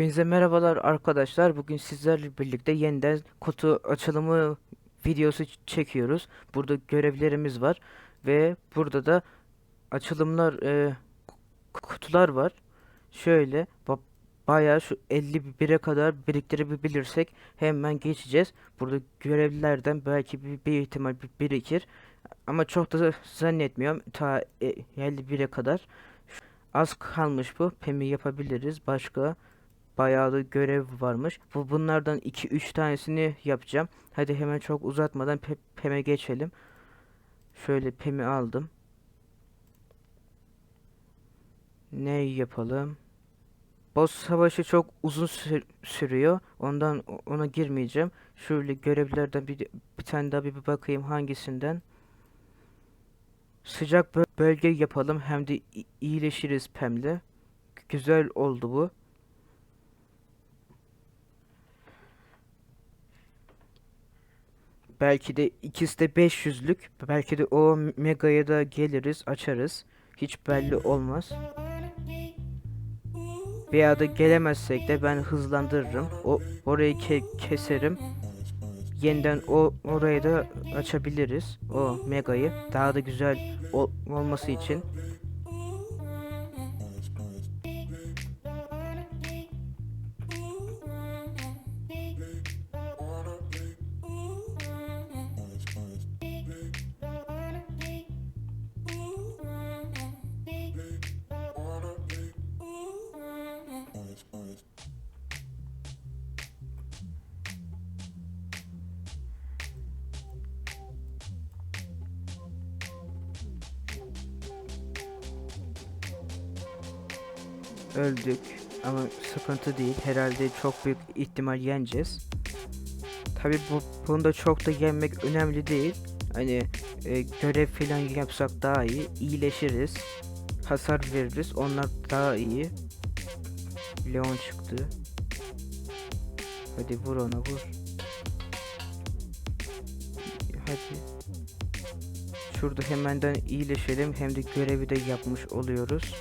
Hepinize merhabalar arkadaşlar. Bugün sizlerle birlikte yeniden kutu açılımı videosu çekiyoruz. Burada görevlerimiz var ve burada da açılımlar e, kutular var. Şöyle ba- bayağı şu 51'e kadar biriktirebilirsek hemen geçeceğiz. Burada görevlilerden belki bir, bir ihtimal bir- birikir ama çok da zannetmiyorum ta e, 51'e kadar. Az kalmış bu. Pemi yapabiliriz. Başka Bayağı da görev varmış. Bu bunlardan 2-3 tanesini yapacağım. Hadi hemen çok uzatmadan pe PEM'e geçelim. Şöyle PEM'i aldım. Ne yapalım? Boss savaşı çok uzun sür- sürüyor. Ondan ona girmeyeceğim. Şöyle görevlerden bir, bir tane daha bir bir bakayım hangisinden. Sıcak bö- bölge yapalım. Hem de iyileşiriz PEM'le. Güzel oldu bu. Belki de ikisi de 500'lük. Belki de o megaya da geliriz, açarız. Hiç belli olmaz. Veya da gelemezsek de ben hızlandırırım. O orayı ke- keserim. Yeniden o orayı da açabiliriz. O megayı daha da güzel ol- olması için. Öldük ama sıkıntı değil. Herhalde çok büyük ihtimal yeneceğiz. Tabi bu bunda çok da yenmek önemli değil. Hani e, görev falan yapsak daha iyi. İyileşiriz. Hasar veririz. Onlar daha iyi. Leon çıktı. Hadi vur ona vur. Hadi. Şurada hemenden iyileşelim. Hem de görevi de yapmış oluyoruz.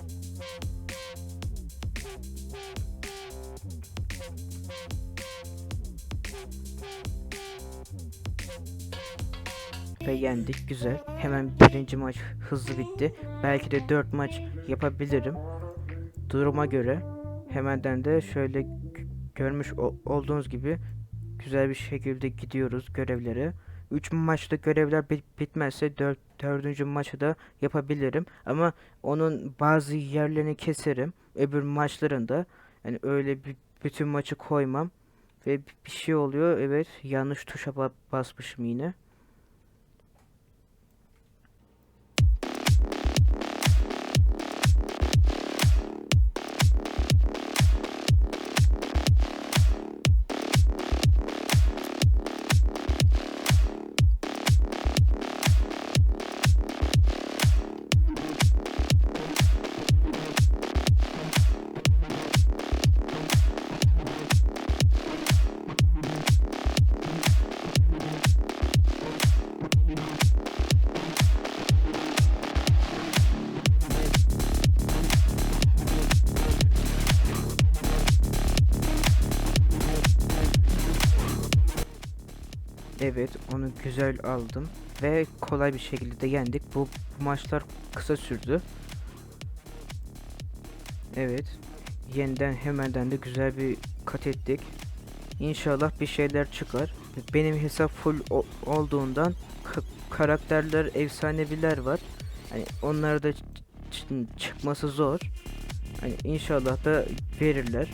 Ve yendik. Güzel. Hemen birinci maç hızlı bitti. Belki de 4 maç yapabilirim. Duruma göre. Hemenden de şöyle görmüş olduğunuz gibi güzel bir şekilde gidiyoruz görevlere. 3 maçta görevler bit- bitmezse 4 dördüncü maçı da yapabilirim. Ama onun bazı yerlerini keserim. Öbür maçlarında yani öyle bir bütün maçı koymam. Ve bir şey oluyor. Evet yanlış tuşa ba- basmışım yine. Evet, onu güzel aldım ve kolay bir şekilde de yendik. Bu, bu maçlar kısa sürdü. Evet, yeniden hemenden de güzel bir kat ettik. İnşallah bir şeyler çıkar. Benim hesap full olduğundan ka- karakterler, efsaneviler var. Hani onlar da çıkması zor. Hani inşallah da verirler.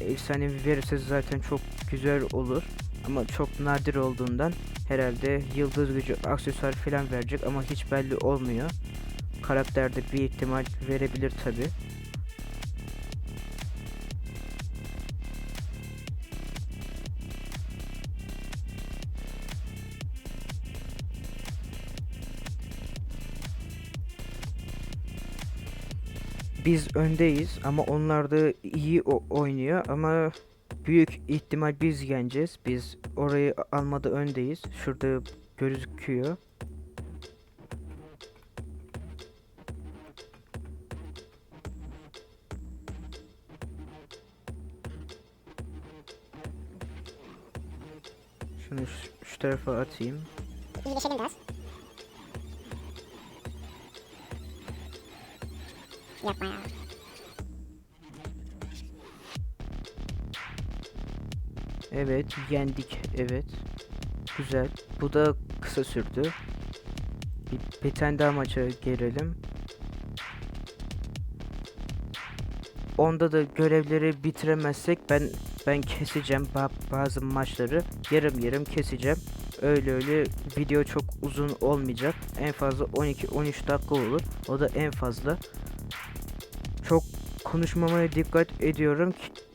Efsanevi verirse zaten çok güzel olur. Ama çok nadir olduğundan herhalde yıldız gücü aksesuar falan verecek ama hiç belli olmuyor. Karakterde bir ihtimal verebilir tabi. Biz öndeyiz ama onlar da iyi oynuyor ama büyük ihtimal biz yeneceğiz. Biz orayı almada öndeyiz. Şurada gözüküyor. Şunu şu, şu tarafa atayım. İyileşelim biraz. Yapma ya. Evet, yendik. Evet. Güzel. Bu da kısa sürdü. Bir, bir tane daha maça girelim. Onda da görevleri bitiremezsek ben ben keseceğim ba- bazı maçları. Yarım yarım keseceğim. Öyle öyle video çok uzun olmayacak. En fazla 12-13 dakika olur. O da en fazla. Çok konuşmamaya dikkat ediyorum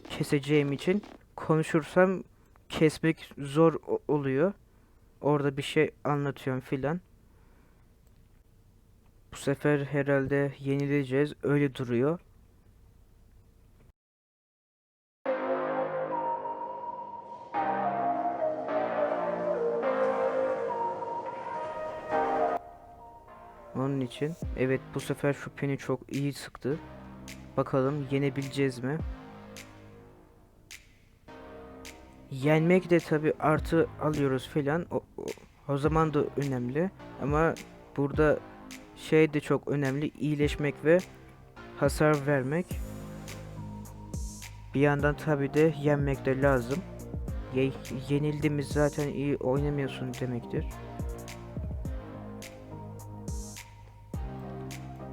keseceğim için. Konuşursam kesmek zor oluyor. Orada bir şey anlatıyorum filan. Bu sefer herhalde yenileceğiz. Öyle duruyor. Onun için evet bu sefer şu peni çok iyi sıktı. Bakalım yenebileceğiz mi? Yenmek de tabi artı alıyoruz filan. O, o, o zaman da önemli. Ama burada şey de çok önemli. iyileşmek ve hasar vermek. Bir yandan tabi de yenmek de lazım. Ye, yenildiğimiz zaten iyi oynamıyorsun demektir.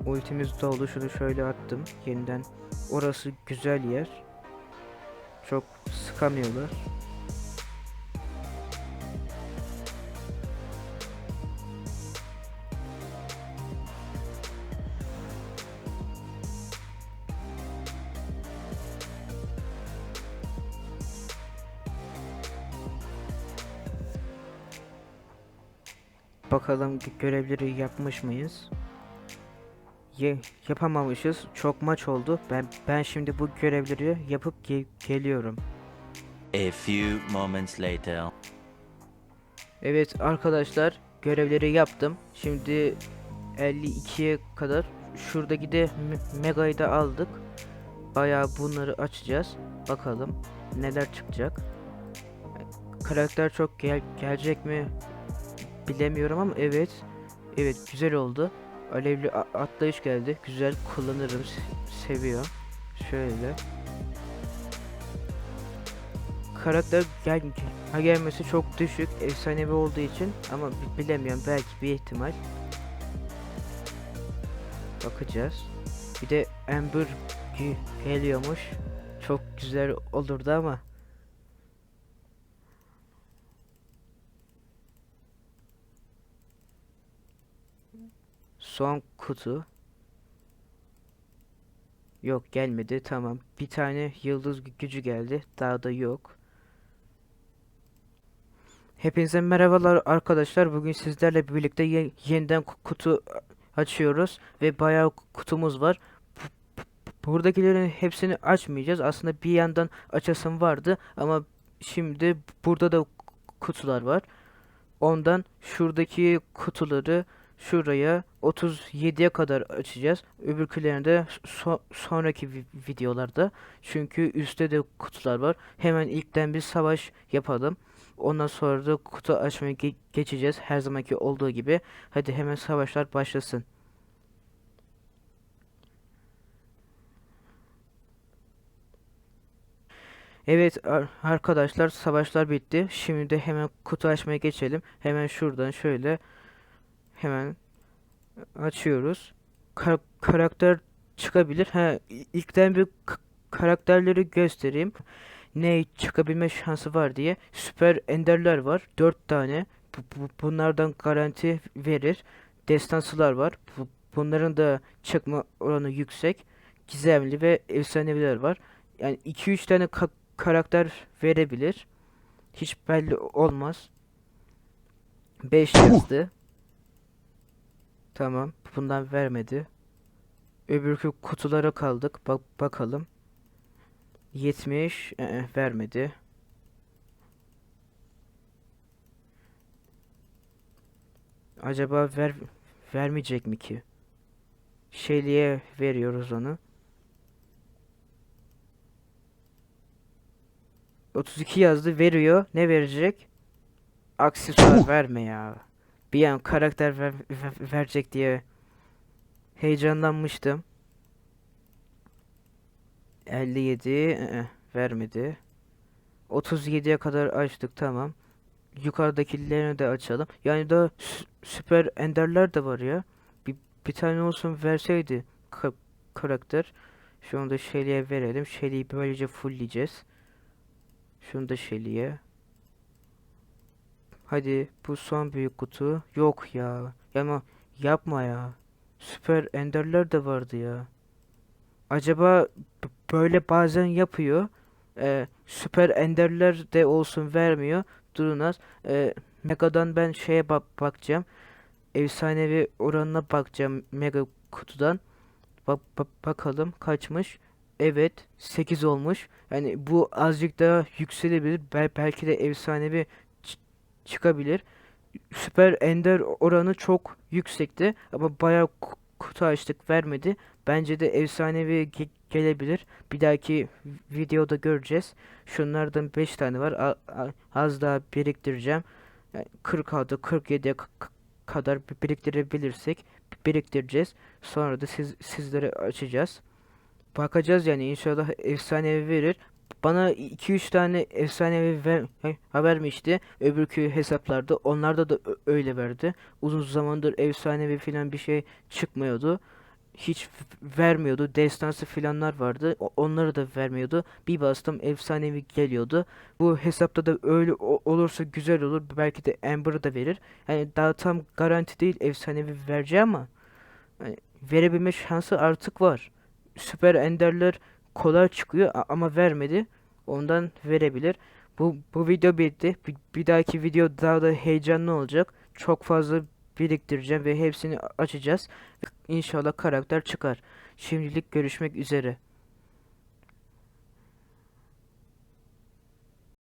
Ultimiz doldu. Şunu şöyle attım. Yeniden. Orası güzel yer. Çok sıkamıyorlar. Bakalım görevleri yapmış mıyız? Ye yapamamışız. Çok maç oldu. Ben ben şimdi bu görevleri yapıp ge- geliyorum. A few moments later. Evet arkadaşlar görevleri yaptım. Şimdi 52'ye kadar şuradaki de me- Mega'yı da aldık. Bayağı bunları açacağız. Bakalım neler çıkacak. Karakter çok gel gelecek mi bilemiyorum ama evet. Evet güzel oldu. Alevli atlayış geldi. Güzel kullanırım. se- seviyor. Şöyle. Karakter gel gelmesi çok düşük. Efsanevi olduğu için ama bi- bilemiyorum belki bir ihtimal. Bakacağız. Bir de Amber ge- geliyormuş. Çok güzel olurdu ama. Son kutu. Yok gelmedi. Tamam. Bir tane yıldız gü- gücü geldi. Daha da yok. Hepinize merhabalar arkadaşlar. Bugün sizlerle birlikte ye- yeniden ku- kutu açıyoruz ve bayağı kutumuz var. Bu- bu- Buradakilerin hepsini açmayacağız. Aslında bir yandan açasım vardı ama şimdi burada da kutular var. Ondan şuradaki kutuları şuraya 37'ye kadar açacağız. Öbürkülerini de so- sonraki vi- videolarda. Çünkü üstte de kutular var. Hemen ilkten bir savaş yapalım. Ondan sonra da kutu açmaya ge- geçeceğiz. Her zamanki olduğu gibi. Hadi hemen savaşlar başlasın. Evet ar- arkadaşlar savaşlar bitti. Şimdi de hemen kutu açmaya geçelim. Hemen şuradan şöyle hemen açıyoruz. Kar- karakter çıkabilir. Ha ilkten bir karakterleri göstereyim. Ne çıkabilme şansı var diye. Süper enderler var. 4 tane. Bu- bu- bunlardan garanti verir. Destansılar var. Bu- bunların da çıkma oranı yüksek. Gizemli ve efsaneviler var. Yani 2-3 tane ka- karakter verebilir. Hiç belli olmaz. 5 yazdı. Tamam. Bundan vermedi. Öbürkü kutulara kaldık. Bak bakalım. 70 ee, vermedi. Acaba ver vermeyecek mi ki? Shelly'e veriyoruz onu. 32 yazdı veriyor. Ne verecek? aksesuar verme ya. Bir an karakter ver- ver- verecek diye heyecanlanmıştım. 57 ı-ı, vermedi. 37'ye kadar açtık tamam. Yukarıdakilerini de açalım. Yani sü- süper enderler de var ya. Bir, bir tane olsun verseydi ka- karakter. Şu anda Shelly'e verelim. Shelly'yi böylece fullleyeceğiz. Şunu da Shelly'e. Hadi bu son büyük kutu. Yok ya. Ama yapma ya. Süper enderler de vardı ya. Acaba böyle bazen yapıyor. Ee, süper enderler de olsun vermiyor. Durun az. Ee, Mega'dan ben şeye bak bakacağım. Efsanevi oranına bakacağım Mega kutudan. Bak bak- bakalım kaçmış. Evet 8 olmuş. Yani bu azıcık daha yükselebilir. Bel belki de efsanevi çıkabilir. Süper Ender oranı çok yüksekti ama bayağı ku- kutu açtık vermedi. Bence de efsanevi ge- gelebilir. Bir dahaki videoda göreceğiz. Şunlardan 5 tane var. A- az daha biriktireceğim. Yani 46 47'ye k- k- kadar bi- biriktirebilirsek biriktireceğiz. Sonra da siz sizlere açacağız. Bakacağız yani inşallah efsanevi verir. Bana 2-3 tane efsanevi ver, vermişti. Öbürkü hesaplarda onlarda da öyle verdi. Uzun zamandır efsanevi falan bir şey çıkmıyordu. Hiç vermiyordu. Destansı filanlar vardı. Onları da vermiyordu. Bir bastım efsanevi geliyordu. Bu hesapta da öyle olursa güzel olur. Belki de Amber'ı da verir. Yani daha tam garanti değil efsanevi vereceği ama yani verebilme şansı artık var. Süper Ender'ler kolay çıkıyor ama vermedi. Ondan verebilir. Bu bu video bitti. Bir, bir dahaki video daha da heyecanlı olacak. Çok fazla biriktireceğim ve hepsini açacağız. İnşallah karakter çıkar. Şimdilik görüşmek üzere.